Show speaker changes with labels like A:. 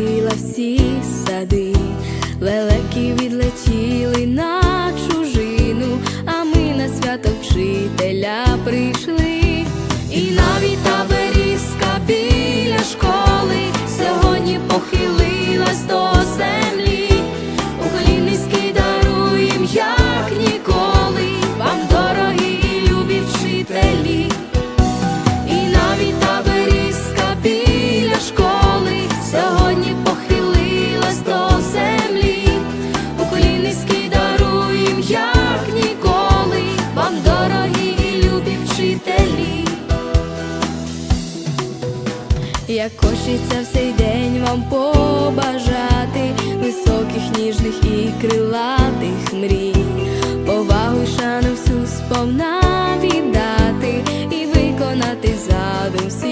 A: покрила всі сади, лелеки відлетіли на чужину, а ми на свято вчителя прийшли, як хочеться в цей день вам побажати високих, ніжних і крилатих мрій, повагу й шану всю сповна віддати і виконати задум всі.